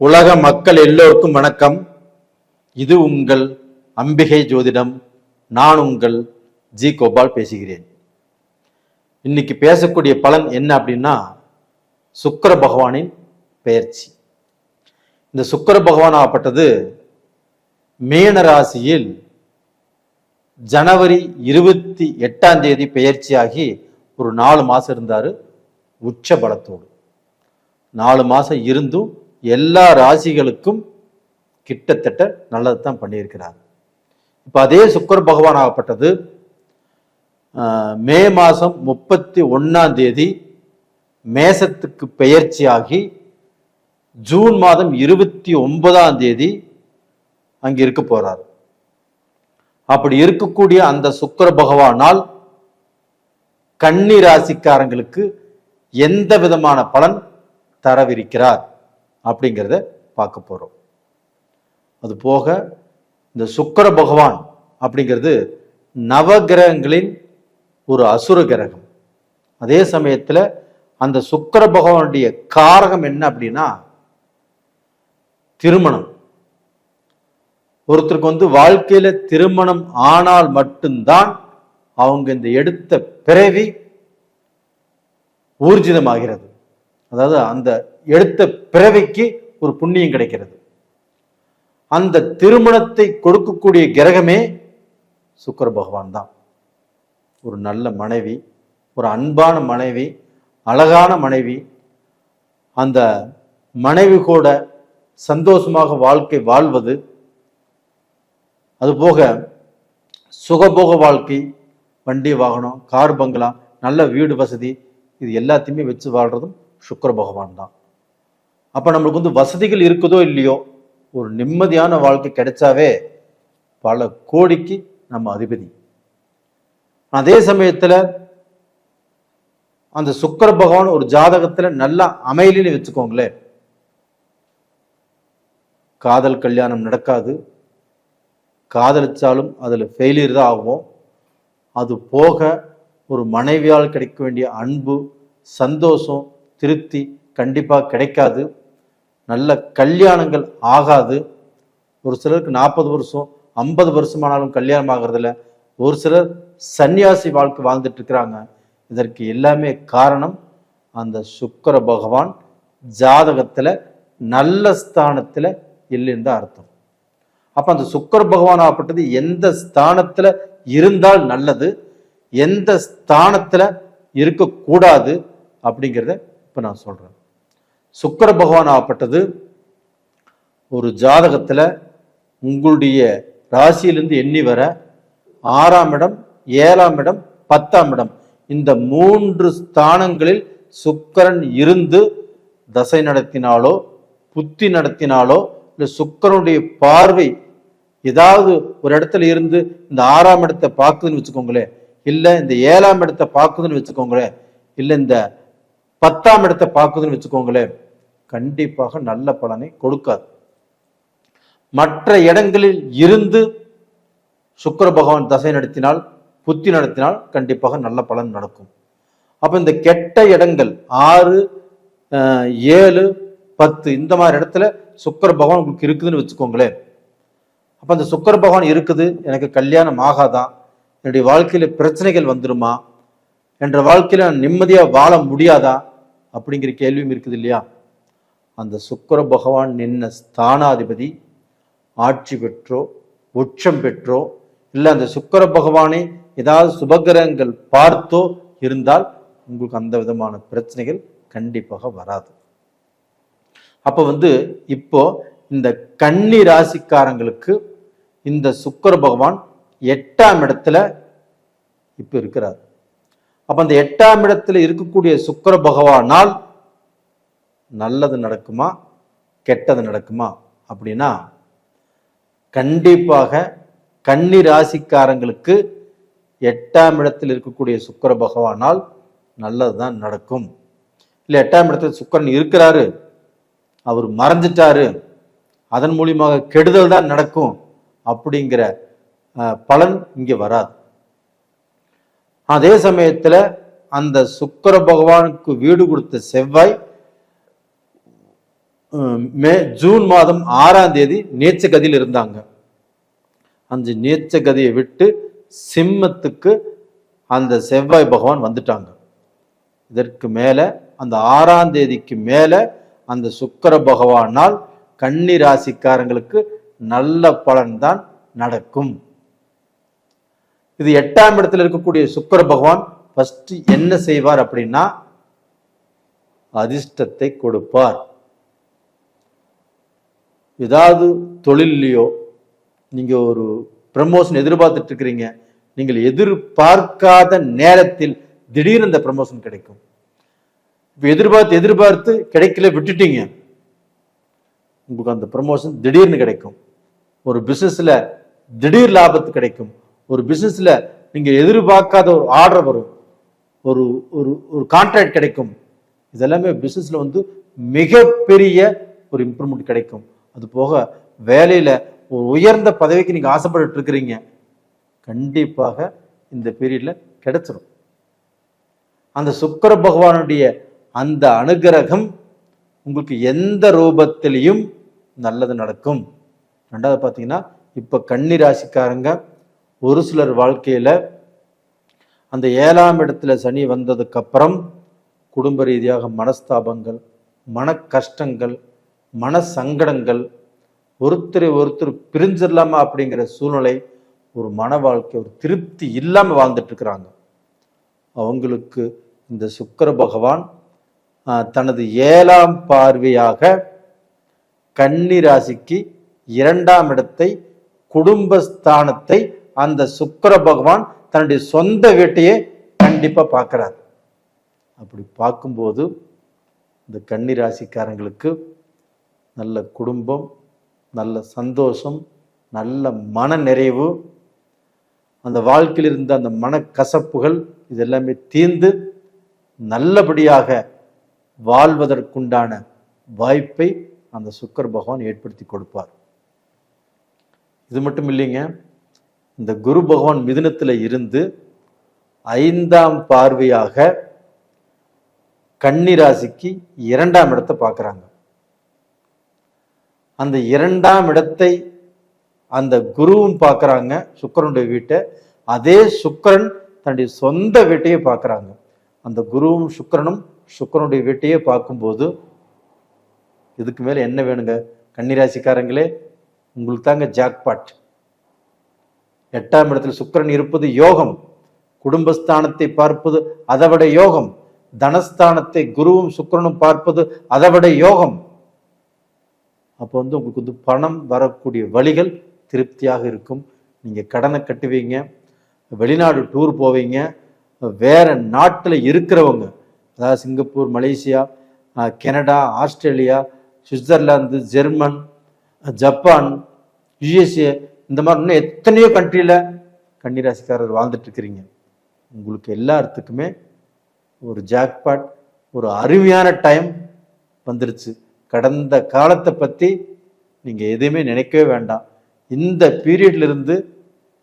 உலக மக்கள் எல்லோருக்கும் வணக்கம். இது உங்கள் அம்பிகை ஜோதிடம். நான் உங்கள் ஜி கோபால் பேசுகிறேன். இன்னைக்கு பேசக்கூடிய பலன் என்ன அப்படின்னா சுக்கர பகவானின் பெயர்ச்சி. இந்த சுக்கர பகவான் ஆகப்பட்டது மீன ராசியில் ஜனவரி இருபத்தி எட்டாம் தேதி பெயர்ச்சியாகி ஒரு நாலு மாசம் இருந்தாரு உச்ச பலத்தோடு. நாலு மாசம் இருந்தும் எல்லா ராசிகளுக்கும் கிட்டத்தட்ட நல்லது தான் பண்ணியிருக்கிறார். இப்போ அதே சுக்கர பகவான் ஆகப்பட்டது. மே மாதம் முப்பத்தி ஒன்னாம் தேதி மேசத்துக்கு பெயர்ச்சியாகி ஜூன் மாதம் இருபத்தி ஒன்பதாம் தேதி அங்கே இருக்க போகிறார் அப்படி இருக்கக்கூடிய அந்த சுக்கிர பகவானால் கன்னி ராசிக்காரங்களுக்கு எந்த விதமான பலன் தரவிருக்கிறார்? அப்படிங்கிறத பார்க்க போகிறோம் அது போக இந்த சுக்கர பகவான் அப்படிங்கிறது நவகிரகங்களின் ஒரு அசுர கிரகம். அதே சமயத்தில் அந்த சுக்கிர பகவானுடைய காரகம் என்ன அப்படின்னா திருமணம். ஒருத்தருக்கு வந்து வாழ்க்கையில திருமணம் ஆனால் மட்டும்தான் அவங்க இந்த எடுத்த பிறவி ஊர்ஜிதமாகிறது. அதாவது அந்த எடுத்த பிறவிக்கு ஒரு புண்ணியம் கிடைக்கிறது. அந்த திருமணத்தை கொடுக்கக்கூடிய கிரகமே சுக்கர பகவான் தான். ஒரு நல்ல மனைவி ஒரு அன்பான மனைவி அழகான மனைவி அந்த மனைவி கூட சந்தோஷமாக வாழ்க்கை வாழ்வது அதுபோக சுகபோக வாழ்க்கை வண்டி வாகனம் கார் பங்களா நல்ல வீடு வசதி இது எல்லாத்தையுமே வச்சு வாழ்றதும் சுக்கர பகவான் தான். அப்போ நம்மளுக்கு வந்து வசதிகள் இருக்குதோ இல்லையோ ஒரு நிம்மதியான வாழ்க்கை கிடைச்சாவே பல கோடிக்கு நம்ம அதிபதி. அதே சமயத்துல அந்த சுக்கர பகவான் ஒரு ஜாதகத்தில் நல்லா அமையலின்னு வச்சுக்கோங்களேன். காதல் கல்யாணம் நடக்காது. காதலிச்சாலும் அதில் ஃபெயிலியர் தான் ஆகும். அது போக ஒரு மனைவியால் கிடைக்க வேண்டிய அன்பு சந்தோஷம் திருப்தி கண்டிப்பாக கிடைக்காது. நல்ல கல்யாணங்கள் ஆகாது. ஒரு சிலருக்கு நாற்பது வருஷம் ஐம்பது வருஷமானாலும் கல்யாணம் ஆகிறதில்ல. ஒரு சிலர் சன்னியாசி வாழ்க்கை வாழ்ந்துட்டு இருக்கிறாங்க. இதற்கு எல்லாமே காரணம் அந்த சுக்கர பகவான் ஜாதகத்தில் நல்ல ஸ்தானத்தில் இல்லைன்னு தான் அர்த்தம். அப்போ அந்த சுக்கர பகவான் ஆகப்பட்டது எந்த ஸ்தானத்தில் இருந்தால் நல்லது எந்த ஸ்தானத்தில் இருக்கக்கூடாது அப்படிங்கிறத இப்போ நான் சொல்கிறேன் சுக்கர பகவான் ஆகப்பட்டது ஒரு ஜாதகத்தில் உங்களுடைய ராசியிலிருந்து எண்ணி வர ஆறாம் இடம் ஏழாம் இடம் பத்தாம் இடம். இந்த மூன்று ஸ்தானங்களில் சுக்கரன் இருந்து தசை நடத்தினாலோ புத்தி நடத்தினாலோ இல்லை சுக்கரனுடைய பார்வை ஏதாவது ஒரு இடத்துல இருந்து இந்த ஆறாம் இடத்தை பார்க்குதுன்னு வச்சுக்கோங்களேன். இல்லை இந்த ஏழாம் இடத்தை பார்க்குதுன்னு வச்சுக்கோங்களேன். இல்லை இந்த பத்தாம் இடத்தை பார்க்குதுன்னு வச்சுக்கோங்களேன் கண்டிப்பாக நல்ல பலனை கொடுக்காது. மற்ற இடங்களில் இருந்து சுக்கர பகவான் தசை நடத்தினால் புத்தி நடத்தினால் கண்டிப்பாக நல்ல பலன் நடக்கும். அப்போ இந்த கெட்ட இடங்கள் ஆறு ஏழு பத்து இந்த மாதிரி இடத்துல சுக்கர பகவான் உங்களுக்கு இருக்குதுன்னு வச்சுக்கோங்களேன். அப்போ அந்த சுக்கர பகவான் இருக்குது எனக்கு கல்யாணம் ஆகாதான் என்னுடைய வாழ்க்கையில் பிரச்சனைகள் வந்துருமா என்ற வாழ்க்கையில் நான் நிம்மதியாக வாழ முடியாதா அப்படிங்கிற கேள்வியும் இருக்குது இல்லையா? அந்த சுக்கிர பகவான் நின்ன ஸ்தானாதிபதி ஆட்சி பெற்றோ உச்சம் பெற்றோ இல்லை அந்த சுக்கிர பகவானை ஏதாவது சுபகிரகங்கள் பார்த்தோ இருந்தால் உங்களுக்கு அந்த விதமான பிரச்சனைகள் கண்டிப்பாக வராது. அப்போ வந்து இப்போ இந்த கன்னி ராசிக்காரங்களுக்கு இந்த சுக்கிர பகவான் எட்டாம் இடத்துல இப்போ இருக்கிறார். அப்போ அந்த எட்டாம் இடத்துல இருக்கக்கூடிய சுக்கிர பகவானால் நல்லது நடக்குமா? கெட்டது நடக்குமா? அப்படின்னா கண்டிப்பாக கன்னி ராசிக்காரங்களுக்கு எட்டாம் இடத்தில் இருக்கக்கூடிய சுக்கிர பகவானால் நல்லது தான் நடக்கும். இல்லை எட்டாம் இடத்துல சுக்கரன் இருக்கிறாரு அவர் மறைஞ்சிட்டாரு அதன் மூலியமாக கெடுதல் தான் நடக்கும் அப்படிங்கிற பலன் இங்கே வராது. அதே சமயத்துல அந்த சுக்கர பகவானுக்கு வீடு கொடுத்த செவ்வாய் மே ஜூன் மாதம் ஆறாம் தேதி நீச்ச கதியில் இருந்தாங்க. அந்த நீச்ச கதியை விட்டு சிம்மத்துக்கு அந்த செவ்வாய் பகவான் வந்துட்டாங்க. இதற்கு மேல அந்த ஆறாம் தேதிக்கு மேல அந்த சுக்கர பகவானால் கன்னி ராசிக்காரங்களுக்கு நல்ல பலன்தான் நடக்கும். இது எட்டாம் இடத்துல இருக்கக்கூடிய சுக்கர பகவான் ஃபர்ஸ்ட் என்ன செய்வார் அப்படின்னா அதிர்ஷ்டத்தை கொடுப்பார். ஏதாவது தொழில்லையோ நீங்கள் ஒரு ப்ரமோஷன் எதிர்பார்த்துட்டு இருக்கிறீங்க நீங்கள் எதிர்பார்க்காத நேரத்தில் திடீர்னு அந்த ப்ரமோஷன் கிடைக்கும். இப்போ எதிர்பார்த்து எதிர்பார்த்து கிடைக்கல விட்டுட்டீங்க. உங்களுக்கு அந்த ப்ரமோஷன் திடீர்னு கிடைக்கும். ஒரு பிஸ்னஸில் திடீர் லாபத்து கிடைக்கும். ஒரு பிஸ்னஸில் நீங்கள் எதிர்பார்க்காத ஒரு ஆர்டர் வரும். ஒரு ஒரு ஒரு கான்ட்ராக்ட் கிடைக்கும். இதெல்லாமே பிஸ்னஸில் வந்து மிகப்பெரிய ஒரு இம்ப்ரூவ்மெண்ட் கிடைக்கும். அது போக வேலையில் ஒரு உயர்ந்த பதவிக்கு நீங்கள் ஆசைப்பட்டு இருக்கிறீங்க. கண்டிப்பாக இந்த பீரியடில் கிடைச்சிடும் அந்த சுக்கர பகவானுடைய அந்த அனுகிரகம் உங்களுக்கு எந்த ரூபத்திலையும் நல்லது நடக்கும். ரெண்டாவது பார்த்தீங்கன்னா இப்போ கன்னி ராசிக்காரங்க ஒரு சிலர் வாழ்க்கையில் அந்த ஏழாம் இடத்துல சனி வந்ததுக்கு அப்புறம் குடும்ப ரீதியாக மனஸ்தாபங்கள் மன கஷ்டங்கள் மன சங்கடங்கள் ஒருத்தரை ஒருத்தர் பிரிஞ்சிடலாமா அப்படிங்கிற சூழ்நிலை ஒரு மன வாழ்க்கை ஒரு திருப்தி இல்லாமல் வாழ்ந்துட்டுருக்குறாங்க அவங்களுக்கு இந்த சுக்கர பகவான் தனது ஏழாம் பார்வையாக கன்னி ராசிக்கு இரண்டாம் இடத்தை குடும்பஸ்தானத்தை அந்த சுக்கர பகவான் தன்னுடைய சொந்த வீட்டையே கண்டிப்பா பார்க்கிறார். அப்படி பார்க்கும்போது இந்த கன்னி ராசிக்காரங்களுக்கு நல்ல குடும்பம் நல்ல சந்தோஷம் நல்ல மன நிறைவு அந்த வாழ்க்கையில் இருந்த அந்த மனக்கசப்புகள் இதெல்லாமே தீர்ந்து நல்லபடியாக வாழ்வதற்குண்டான வாய்ப்பை அந்த சுக்கர் பகவான் ஏற்படுத்தி கொடுப்பார். இது மட்டும் இல்லைங்க இந்த குரு பகவான் மிதுனத்தில் இருந்து ஐந்தாம் பார்வையாக கன்னிராசிக்கு இரண்டாம் இடத்தை பார்க்குறாங்க. அந்த இரண்டாம் இடத்தை அந்த குருவும் பார்க்குறாங்க சுக்கரனுடைய வீட்டை. அதே சுக்கிரன் தன்னுடைய சொந்த வீட்டையே பார்க்குறாங்க. அந்த குருவும் சுக்கிரனும் சுக்கரனுடைய வீட்டையே பார்க்கும்போது இதுக்கு மேலே என்ன வேணுங்க? கன்னிராசிக்காரங்களே உங்களுக்கு தாங்க ஜாக்பாட் எட்டாம் இடத்தில் சுக்கரன் இருப்பது யோகம். குடும்பஸ்தானத்தை பார்ப்பது அதைவிட யோகம். தனஸ்தானத்தை குருவும் சுக்கரனும் பார்ப்பது அதைவிட யோகம். அப்போ வந்து உங்களுக்கு வந்து பணம் வரக்கூடிய வழிகள் திருப்தியாக இருக்கும். நீங்கள் கடனை கட்டுவீங்க வெளிநாடு டூர் போவீங்க வேற நாட்டில் இருக்கிறவங்க அதாவது Singapore Malaysia Canada Canada Australia Switzerland German Japan USA இந்த மாதிரி இன்னும் எத்தனையோ கண்ட்ரியில் கன்னிராசிக்காரர் வாழ்ந்துட்டு இருக்கிறீங்க உங்களுக்கு எல்லாத்துக்குமே ஒரு ஜாக்பாட் ஒரு அருமையான டைம் வந்துருச்சு. கடந்த காலத்தை பற்றி நீங்கள் எதுவுமே நினைக்கவே வேண்டாம். இந்த பீரியட்லேருந்து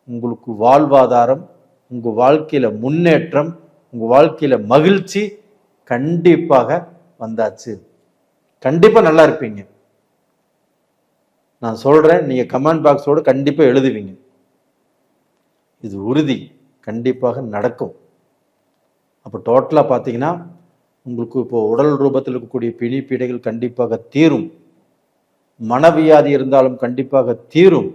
உங்களுக்கு வாழ்வாதாரம் உங்கள் வாழ்க்கையில் முன்னேற்றம் உங்கள் வாழ்க்கையில் மகிழ்ச்சி கண்டிப்பாக வந்தாச்சு. கண்டிப்பாக நல்லா இருப்பீங்க. நான் சொல்கிறேன் நீங்கள் கமெண்ட் பாக்ஸோடு கண்டிப்பாக எழுதுவீங்க. இது உறுதி கண்டிப்பாக நடக்கும். அப்போ டோட்டலாக பார்த்தீங்கன்னா உங்களுக்கு இப்போ உடல் ரூபத்தில் இருக்கக்கூடிய பிணி பீடைகள் கண்டிப்பாக தீரும். மனவியாதி இருந்தாலும் கண்டிப்பாக தீரும்.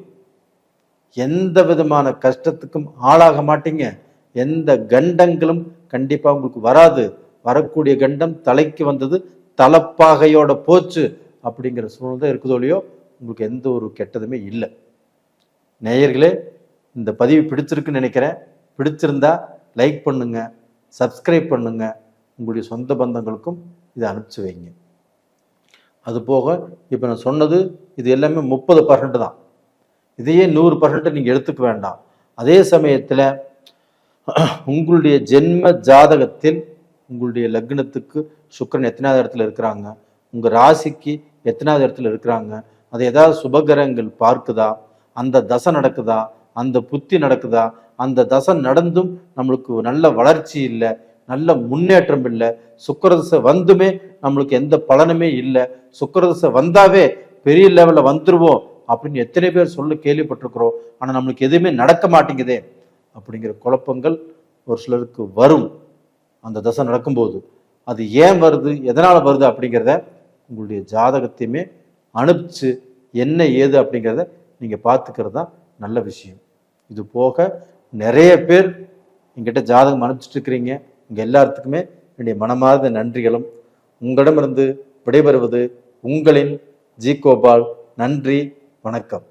எந்த விதமான கஷ்டத்துக்கும் ஆளாக மாட்டீங்க. எந்த கண்டங்களும் கண்டிப்பாக உங்களுக்கு வராது. வரக்கூடிய கண்டம் தலைக்கு வந்தது தலப்பாகையோட போச்சு அப்படிங்கிற சூழ்நிலை தான் இருக்குதோ இல்லையோ உங்களுக்கு எந்த ஒரு கெட்டதுமே இல்லை. நேயர்களே இந்த பதிவு பிடிச்சிருக்குன்னு நினைக்கிறேன். பிடிச்சிருந்தா லைக் பண்ணுங்க சப்ஸ்கிரைப் பண்ணுங்க. உங்களுடைய சொந்த பந்தங்களுக்கும் இதை அனுப்பிச்சு வைங்க. அதுபோக இப்போ நான் சொன்னது இது எல்லாமே முப்பது பர்சன்ட் தான். இதையே நூறு பர்சன்ட் நீங்கள் எடுத்துக்க வேண்டாம். அதே சமயத்தில் உங்களுடைய ஜென்ம ஜாதகத்தில் உங்களுடைய லக்னத்துக்கு சுக்கிரன் எத்தனாவது இடத்துல இருக்கிறாங்க? உங்கள் ராசிக்கு எத்தனாவது இடத்துல இருக்கிறாங்க? அது ஏதாவது சுபகிரகங்கள் பார்க்குதா? அந்த தசை நடக்குதா? அந்த புத்தி நடக்குதா? அந்த தசை நடந்தும் நம்மளுக்கு நல்ல வளர்ச்சி இல்லை நல்ல முன்னேற்றம் இல்லை சுக்கரதசை வந்துமே நம்மளுக்கு எந்த பலனுமே இல்லை சுக்கரதசை வந்தாவே பெரிய லெவலில் வந்துருவோம் அப்படின்னு எத்தனை பேர் சொல்ல கேள்விப்பட்டிருக்கிறோம். ஆனால் நம்மளுக்கு எதுவுமே நடக்க மாட்டேங்குதே அப்படிங்கிற குழப்பங்கள் ஒரு சிலருக்கு வரும். அந்த தசை நடக்கும்போது. அது ஏன் வருது? எதனால் வருது அப்படிங்கிறத உங்களுடைய ஜாதகத்தையுமே அனுப்பிச்சு என்ன ஏது அப்படிங்கிறத நீங்கள் பார்த்துக்கிறது தான் நல்ல விஷயம். இது போக நிறைய பேர் எங்கிட்ட ஜாதகம் அனுப்பிச்சிட்ருக்கிறீங்க இங்கே உங்கள் எல்லாத்துக்குமே என்னுடைய மனமார்ந்த நன்றிகளும். உங்களிடமிருந்து விடைபெறுவது உங்களின் ஜி கோபால். நன்றி வணக்கம்.